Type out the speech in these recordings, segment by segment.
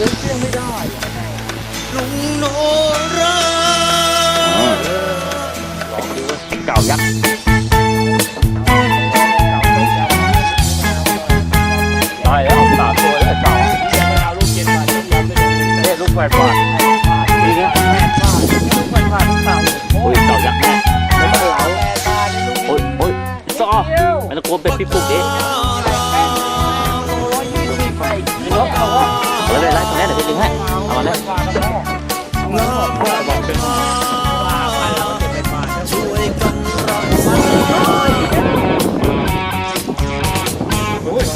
ลุงโนราลองดูว่าเก่ายักษ์ตายแล้วสามตัวแล้วเก่าเอาลูกเก็บมาเนี่ยลูกแฝดบาทนี่นะลูกแฝดบาทสามโอ้ยเก่ายักษ์แน่ไม่ต้องเหลาโอ้ยโอ้ยซอมันตะโกนเป็นพี่ปุ๊กดิไม่ เออเลยไล่ตรงนี้เดี๋ยวไปดึงให้เอามาเลย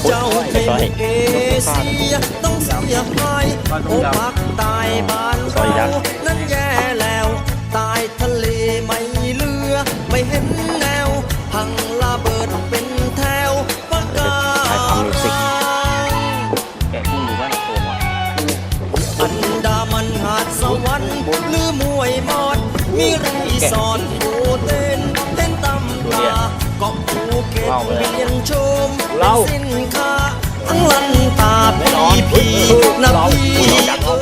เจ้าเป็นเอเชียต้องเสียหายโอ้พักตายบ้านเรานั้นแย่ หรือมวยมอด มีรีสอร์ทโอเต้นเต้นตำตาเกาะภูเก็ตเปลี่ยนชมเป็นสินค้าทั้งลันตาพีพีน้ำพีเร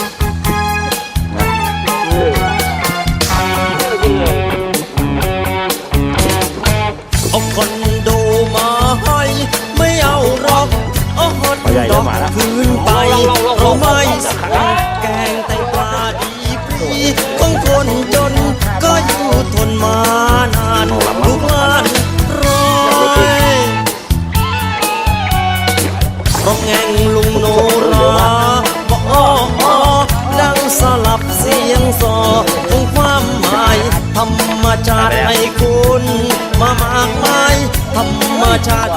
า เอาฮอตดอกคืนไปเราไม่สั่งแกงไตปลาดีปรีของคนจนก็อยู่ทนมานานลูกหลานร้อยร้องแงงลุงโนราบอกอ้ออ้อดังสลับเสียงซอของความหมายธรรมชาติให้คุณ มามากมายธรรมชาติ